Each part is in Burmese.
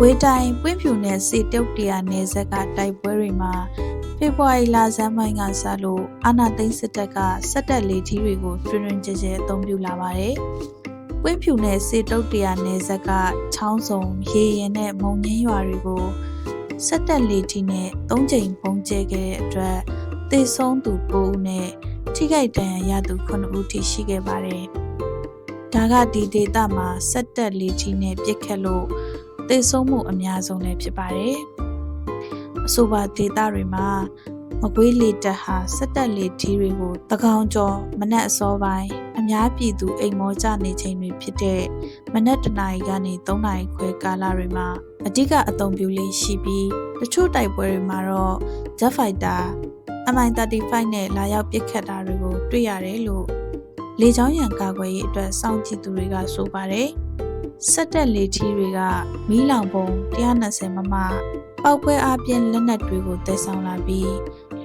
ကွေးတိုင်းပွင့်ဖြူနယ်စေတုတ်တရာနယ်ဇက်ကတိုက်ပွဲတွေမှာဖေဖော်ဝါရီလဆန်းပိုင်းကစလို့အာဏာသိမ်းစစ်တပ်ကစက်တက်လေထီးတွေကိုတွင်တွင်ကျကျအသုံးပြုလာပါတယ်။ပွင့်ဖြူနယ်စေတုတ်တရာနယ်ဇက်ကချောင်းစုံရေရင်နဲ့မုံငင်းရွာတွေကိုစက်တက်လေထီးနဲ့၃ချိန်ပုံကျဲခဲ့တဲ့အတွက်သေဆုံးသူ9ဦးနဲ့ထိခိုက်ဒဏ်ရာရသူ9ဦးထိရှိခဲ့ပါတယ်။ဒါကဒီဒေသမှာစက်တက်လေထီးနဲ့ပြစ်ခတ်လို့ သေဆုံးမှုအများဆုံးလည်းဖြစ်ပါတယ်။အဆိုပါဒေသတွေမှာမကွေးလေတက်ဟာစက်တက်လေထီးတွေကိုတကောင်ကျော်မနက်အစောပိုင်းအများပြည်သူအိမ်မောကြနေချိန်တွေဖြစ်တဲ့မနက်တနာရီကနေ3နာရီခွဲကာလတွေမှာအဓိကအသုံးပြုလေးရှိပြီးတချို့တိုက်ပွဲတွေမှာတော့ Jet Fighter MI35 နဲ့လာရောက်ပစ်ခတ်တာတွေကိုတွေ့ရတယ်လို့လေကြောင်းရန်ကာကွယ်ရေးအတွက်စောင့်ကြည့်သူတွေကဆိုပါတယ်။ စက်တက်လေထီးတွေကမီးလောင်ပုံ120မမပောက်ကွဲအားပြင်းလက်နက်တွေကိုတည်ဆောင်လာပြီး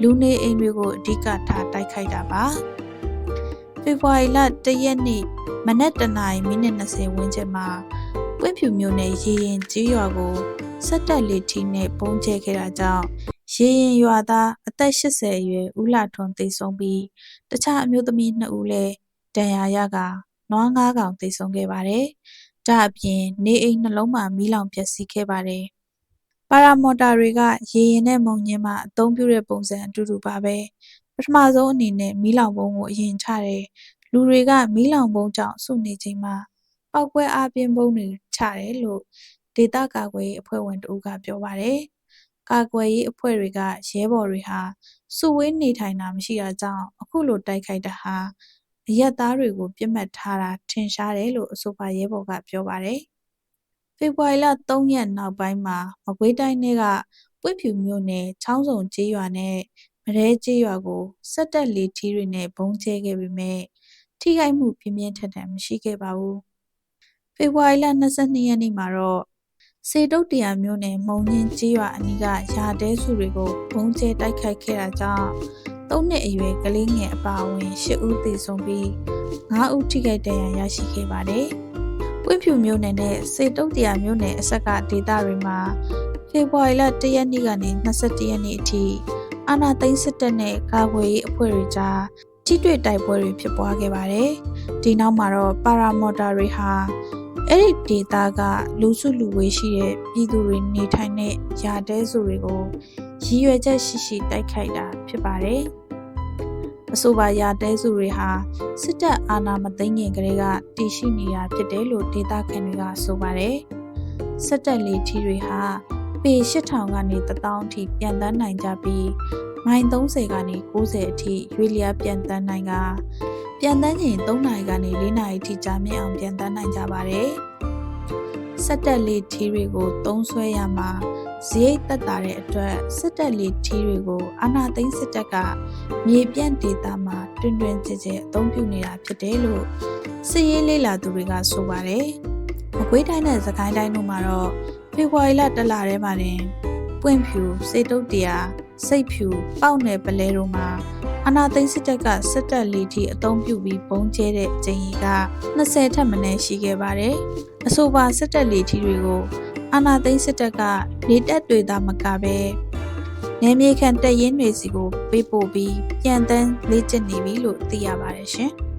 လူနေအိမ်တွေကိုအဓိကထားတိုက်ခိုက်တာပါ။ဖေဖော်ဝါရီလ1ရက်နေ့မနက်တနာရီမိနစ်20ဝန်းကျင်မှာပွင့်ဖြူမျိုးနယ်ရေရင်ကြီးရွာကိုစက်တက်လေထီးနဲ့ပုံကျဲခဲ့တာကြောင့်ရေရင်ရွာသားအသက်80အရွယ်ဦးလာထွန်းသေဆုံးပြီးတခြားအမျိုးသမီး2ဦးလည်းဒဏ်ရာရကနွား9ကောင်သေဆုံးခဲ့ပါတယ်။ ဒါအပြင်နေအိမ်နှလုံးမှာမီးလောင်ပျက်စီးခဲ့ပါတယ်။ပါရာမော်တာတွေကရေရင်နဲ့မုံညင်းမှာအသုံးပြုတဲ့ပုံစံအတူတူပါပဲ။ပထမဆုံးအနေနဲ့မီးလောင်ပုံကိုအရင်ချတယ်။လူတွေကမီးလောင်ပုံကြောင့်စုနေချိန်မှာပောက်ကွဲအားပြင်းပုံတွေချတယ်လို့ဒေတာကာကွယ်ရေးအဖွဲ့ဝင်တဦးကပြောပါတယ်။ကာကွယ်ရေးအဖွဲ့တွေကရဲဘော်တွေဟာစုဝေးနေထိုင်တာမရှိတာကြောင့်အခုလိုတိုက်ခိုက်တာဟာ အရက်သားတွေကိုပြစ်မှတ်ထားတာထင်ရှားတယ်လို့အဆိုပါရဲဘော်ကပြောပါတယ်။ဖေဖော်ဝါရီလ3ရက်နောက်ပိုင်းမှာမကွေးတိုင်းကပွင့်ဖြူမြို့နယ်ချောင်းစုံကျေးရွာနဲ့မရဲကျေးရွာကိုစက်တက်လေထီးတွေနဲ့ဘုံကျဲခဲ့ပေမဲ့ထိခိုက်မှုပြင်းပြင်းထန်ထန်မရှိခဲ့ပါဘူး။ဖေဖော်ဝါရီလ22ရက်နေ့မှာတော့စေတုတ်တရာမျိုးနဲ့မုံညင်းကျေးရွာအနီးကရာတဲစုတွေကိုဘုံကျဲတိုက်ခိုက်ခဲ့တာကြောင့် ၃နှစ်အရွယ်ကလေးငယ်အပါအဝင်၈ဦးသေဆုံးပြီး၅ဦးထိခိုက်ဒဏ်ရာရရှိခဲ့ပါတယ်။ပွင့်ဖြူမျိုးနယ်နဲ့စေတုတ်တရာမျိုးနယ်အဆက်ကဒေသတွေမှာဖေဖော်ဝါရီလ၁ရက်နေ့ကနေ22ရက်နေ့အထိအာဏာသိမ်းစစ်တပ်နဲ့ကာကွယ်ရေးအဖွဲ့တွေကြားထိတွေ့တိုက်ပွဲတွေဖြစ်ပွားခဲ့ပါတယ်။ဒီနောက်မှာတော့ပါရာမော်တာတွေဟာအဲ့ဒီဒေသကလူစုလူဝေးရှိတဲ့ပြည်သူတွေနေထိုင်တဲ့ယာတဲစုတွေကိုရည်ရွယ်ချက်ရှိရှိတိုက်ခိုက်တာဖြစ်ပါတယ်။ အဆိုပါယာတဲစုတွေဟာစစ်တပ်အာဏာမသိမ်းခင်ကတည်းကတည်ရှိနေတာဖြစ်တယ်လို့ဒေသခံတွေကဆိုပါတယ်။စစ်တပ်လေထီတွေဟာပေ8000ကနေ1000အထိပြန်တန်းနိုင်ကြပြီးမိုင်30ကနေ90အထိရွေလျားပြန်တန်းနိုင်ကပြန်တန်းချိန်3နာရီကနေ4နာရီထိကြာမြင့်အောင်ပြန်တန်းနိုင်ကြပါတယ်။စက်တက်လေးထီးတွေကိုသုံးဆွဲရမှာ ဇိတ်တက်တာတဲ့အတွက်စက်တက်လေးထီးတွေကိုအာနာသိန်းစစ်တပ်ကမြေပြန့်ဒေသမှာတွင်တွင်ကျကျအသုံးပြုနေတာဖြစ်တယ်လို့စစ်ရေးလေးလာသူတွေကဆိုပါတယ်။မကွေးတိုင်းနဲ့စကိုင်းတိုင်းတို့မှာတော့ဖေဖော်ဝါရီလတလထဲမှာတင်ပွင့်ဖြူစေတုတ်တရာစိတ်ဖြူပေါက်နယ်ပလဲတို့မှာအာနာသိန်းစစ်တပ်ကစစ်တပ်လီထီအုံပြုပြီးပုံကျဲတဲ့အကြိမ်ကြီးက20ထက်မနည်းရှိခဲ့ပါတယ်။အဆိုပါစစ်တပ်လီထီတွေကို အာနာသိန်းစစ်တပ်ကလေတက်တွေသာမကပဲနယ်မြေခံတပ်ရင်းတွေစီကိုပေးပို့ပြီးပြန်တန်းလေ့ကျင့်နေပြီလို့သိရပါတယ်ရှင်။